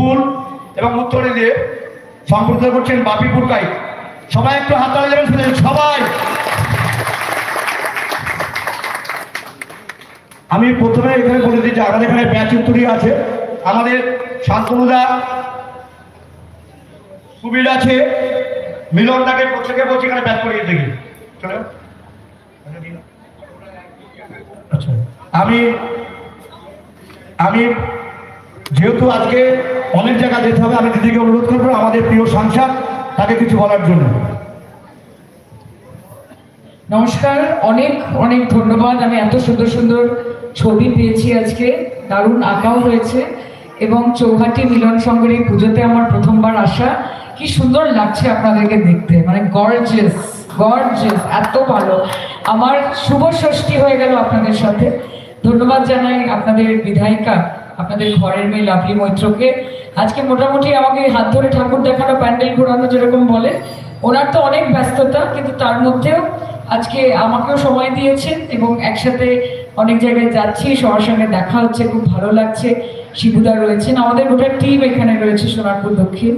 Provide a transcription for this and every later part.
ফুল এবং উত্তরে দিয়ে সংবর্ধিত করছেন বাপি পুরকাই সবাই একটু হাত তালি শুনেন, সবাই। আমি প্রথমে এখানে বলে দিই যে আমাদের এখানে ব্যাচ উত্তরী আছে। আমাদের শান্তনুদা সুবির আছে। মিলন দাকে প্রত্যেকে বলছি এখানে ব্যাচ করিয়ে দেখি। আচ্ছা। আমি আমি যেহেতু আজকে অনেক জায়গা যেতে হবে, আমি দিদিকে অনুরোধ করব আমাদের প্রিয় সাংসদ তাকে কিছু বলার জন্য। নমস্কার, অনেক অনেক ধন্যবাদ। আমি এত সুন্দর সুন্দর ছবি পেয়েছি আজকে। দারুণ আঁকাও হয়েছে এবং চৌহাটি মিলন এই পুজোতে আমার প্রথমবার আসা। কি সুন্দর লাগছে আপনাদেরকে দেখতে মানে গর্জিয়াস গর্জিয়াস এত ভালো। আমার শুভ ষষ্ঠী হয়ে গেল আপনাদের সাথে। ধন্যবাদ জানাই আপনাদের বিধায়িকা। আপনাদের ঘরের মেয়ে লাভলি মৈত্রকে। আজকে মোটামুটি আমাকে হাত ধরে ঠাকুর দেখানো, প্যান্ডেল ঘোরানো যেরকম বলে, ওনার তো অনেক ব্যস্ততা, কিন্তু তার মধ্যেও আজকে আমাকেও সময় দিয়েছেন এবং একসাথে অনেক জায়গায় যাচ্ছি, সবার সঙ্গে দেখা হচ্ছে, খুব ভালো লাগছে। শিবুদা রয়েছেন, আমাদের গোটা টিম এখানে রয়েছে সোনারপুর দক্ষিণ।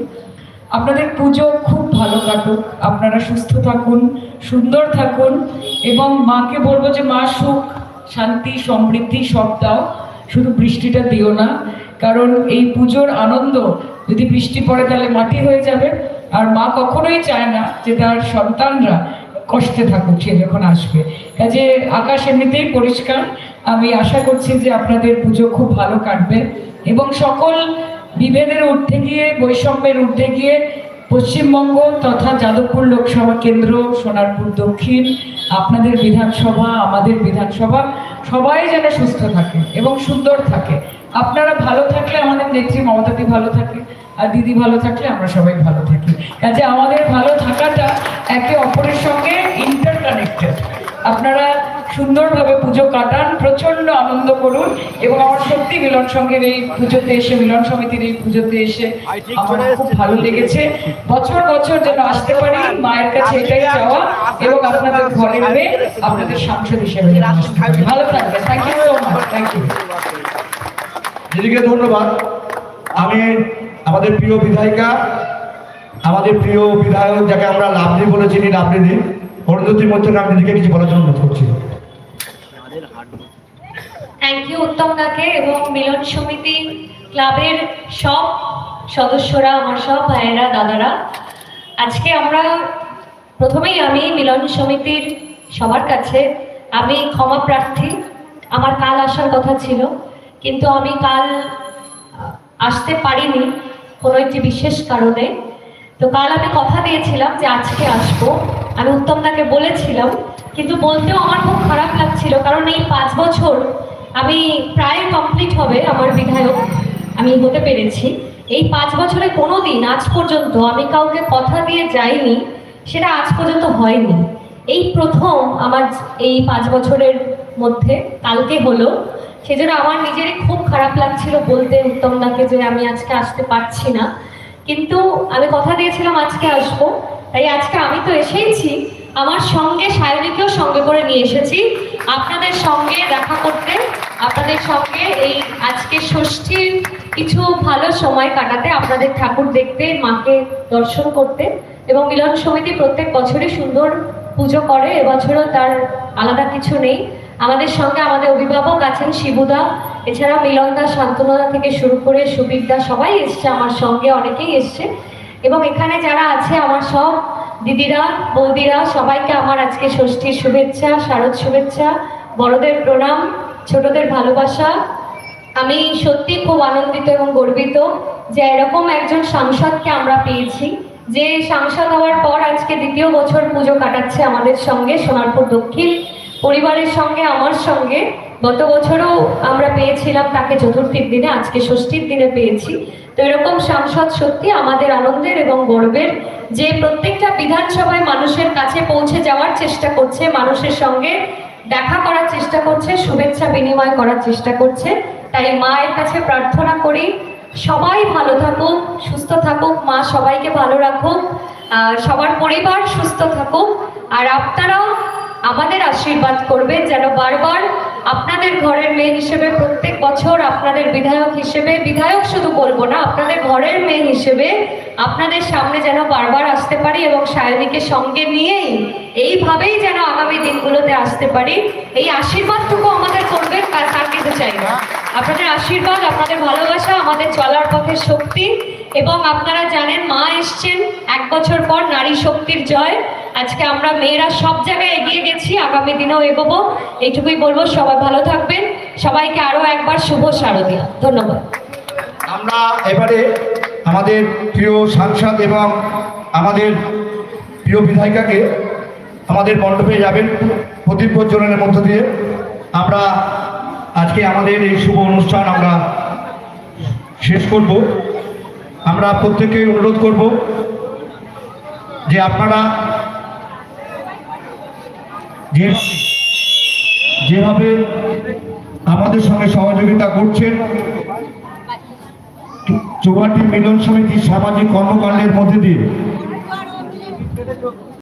আপনাদের পুজো খুব ভালো কাটুক, আপনারা সুস্থ থাকুন, সুন্দর থাকুন এবং মাকে বলব যে মা সুখ, শান্তি, সমৃদ্ধি সব দাও। শুধু বৃষ্টিটা দিও না, কারণ এই পুজোর আনন্দ যদি বৃষ্টি পড়ে তাহলে মাটি হয়ে যাবে। আর মা কখনোই চায় না যে তার সন্তানরা কষ্টে থাকুক, সে যখন আসবে। কাজে আকাশ এমনিতেই পরিষ্কার। আমি আশা করছি যে আপনাদের পুজো খুব ভালো কাটবে। এবং সকল বিভেদের ঊর্ধ্বে গিয়ে, বৈষম্যের ঊর্ধ্বে গিয়ে পশ্চিমবঙ্গ তথা যাদবপুর লোকসভা কেন্দ্র, সোনারপুর দক্ষিণ, আপনাদের বিধানসভা, আমাদের বিধানসভা, সবাই যেন সুস্থ থাকে এবং সুন্দর থাকে। আপনারা ভালো থাকলে আমাদের নেত্রী মমতাদি ভালো থাকে, আর দিদি ভালো থাকলে আমরা সবাই ভালো থাকি। কাজে আমাদের ভালো থাকাটা একে অপরের সঙ্গে ইন্টারকানেক্টেড আপনারা সুন্দরভাবে পুজো কাটান প্রচণ্ড আনন্দ করুন এবং আমার সত্যি মিলন সঙ্গের এই পুজোতে এসে, মিলন সমিতির এই পুজোতে এসে আমার খুব ভালো লেগেছে। বছর বছর যেন আসতে পারি, মায়ের কাছে এটাই চাওয়া এবং আপনাদের ঘরের মেয়ে, আপনাদের সাংসদ হিসেবে। ভালো থাকবেন। Thank you so much thank you দিদিকে ধন্যবাদ। আমি আমাদের প্রিয় বিধায়িকা, আমাদের প্রিয় বিধায়ক যাকে আমরা লাভলি বলে চিনি লাভলি দি অরুন্ধতী মধ্যে আমি দিদিকে কিছু বলার জন্য অনুরোধ করছি। থ্যাংক ইউ উত্তম দাকে এবং মিলন সমিতি ক্লাবের সব সদস্যরা, আমার সব ভাইয়েরা, দাদারা। আজকে আমরা প্রথমেই আমি মিলন সমিতির সবার কাছে, আমি ক্ষমা প্রার্থী। আমার কাল আসার কথা ছিল, কিন্তু আমি কাল আসতে পারিনি কোনো একটি বিশেষ কারণে। তো কাল আমি কথা দিয়েছিলাম যে আজকে আসব। আমি উত্তম দাকে বলেছিলাম, কিন্তু বলতেও আমার খুব খারাপ লাগছিল, কারণ এই পাঁচ বছর আমি প্রায় কমপ্লিট হবে আমার বিধায়ক, আমি হতে পেরেছি। এই পাঁচ বছরে কোনো দিন আজ পর্যন্ত আমি কাউকে কথা দিয়ে যাইনি, সেটা আজ পর্যন্ত হয়নি। এই প্রথম আমার এই পাঁচ বছরের মধ্যে, কালকে হলো, সেজন্য আমার নিজেরই খুব খারাপ লাগছিল বলতে উত্তম দাকে যে আমি আজকে আসতে পারছি না। কিন্তু আমি কথা দিয়েছিলাম, আজকে আসব। তাই আজকে আমি তো এসেইছি। আমার সঙ্গে সায়নীকেও সঙ্গে করে নিয়ে এসেছি। আপনাদের সঙ্গে দেখা করতে, আপনাদের সঙ্গে এই আজকে ষষ্ঠীর কিছু ভালো সময় কাটাতে, আপনাদের ঠাকুর দেখতে, মাকে দর্শন করতে এবং মিলন সমিতি প্রত্যেক বছরই সুন্দর পুজো করে। এবছরও তার আলাদা কিছু নেই। আমাদের সঙ্গে আমাদের অভিভাবক আছেন শিবুদা। এছাড়া মিলনদা, শান্তনদা থেকে শুরু করে সুবীরদা সবাই এসছে। আমার সঙ্গে অনেকেই এসছে। এবং এখানে যারা আছে, আমার সব দিদিরা, বৌদিরা, সবাইকে আমার আজকে ষষ্ঠীর শুভেচ্ছা, শারদ শুভেচ্ছা, বড়দের প্রণাম, ছোটদের ভালোবাসা। আমি সত্যি খুব আনন্দিত এবং গর্বিত যে এরকম একজন সাংসদকে আমরা পেয়েছি, যে সাংসদ হওয়ার পর আজকে দ্বিতীয় বছর পুজো কাটাচ্ছে আমাদের সঙ্গে সোনারপুর দক্ষিণ পরিবারের সঙ্গে, আমার সঙ্গে। গত বছরও আমরা পেয়েছিলাম তাকে চতুর্থীর দিনে, আজকে ষষ্ঠীর দিনে পেয়েছি। তো এরকম সাংসদ সত্যি আমাদের আনন্দের এবং গর্বের যে প্রত্যেকটা বিধানসভায় মানুষের কাছে পৌঁছে যাওয়ার চেষ্টা করছে, মানুষের সঙ্গে দেখা করার চেষ্টা করছে, শুভেচ্ছা বিনিময় করার চেষ্টা করছে। তাই মায়ের কাছে প্রার্থনা করি, সবাই ভালো থাকুক, সুস্থ থাকুক, মা সবাইকে ভালো রাখুক সবার পরিবার সুস্থ থাকুক, আর আপনারাও আমাদের আশীর্বাদ করবেন যেন বারবার আপনাদের ঘরের মেয়ে হিসেবে প্রত্যেক বছর আপনাদের বিধায়ক হিসেবে, বিধায়ক শুধু বলব না, আপনাদের ঘরের মেয়ে হিসেবে আপনাদের সামনে যেন বারবার আসতে পারি এবং সায়নীকে সঙ্গে নিয়েই এইভাবেই যেন আগামী দিনগুলোতে আসতে পারি। এই আশীর্বাদটুকু আমাদের করবেন আর কার কিছু চাই না। আপনাদের আশীর্বাদ, আপনাদের ভালোবাসা, আমাদের চলার পথের শক্তি এবং আপনারা জানেন, মা এসছেন এক বছর পর নারী শক্তির জয়। আজকে আমরা মেয়েরা সব জায়গায় এগিয়ে গেছি, আগামী দিনেও এগোবো। এইটুকুই বলব, সবাই ভালো থাকবেন। সবাইকে আরও একবার শুভ শারদীয়া। ধন্যবাদ। আমরা এবারে আমাদের প্রিয় সাংসদ এবং আমাদের প্রিয় বিধায়িকাকে আমাদের মণ্ডপে যাবেন প্রদীপ প্রজ্বলনের মধ্য দিয়ে। আমরা আজকে আমাদের এই শুভ অনুষ্ঠান আমরা শেষ করব। আমরা প্রত্যেকে অনুরোধ করব যে আপনারা যেভাবে আমাদের সঙ্গে সহযোগিতা করছেন, চৌহাটি মিলন সমিতির সামাজিক কর্মকাণ্ডের মধ্যে দিয়ে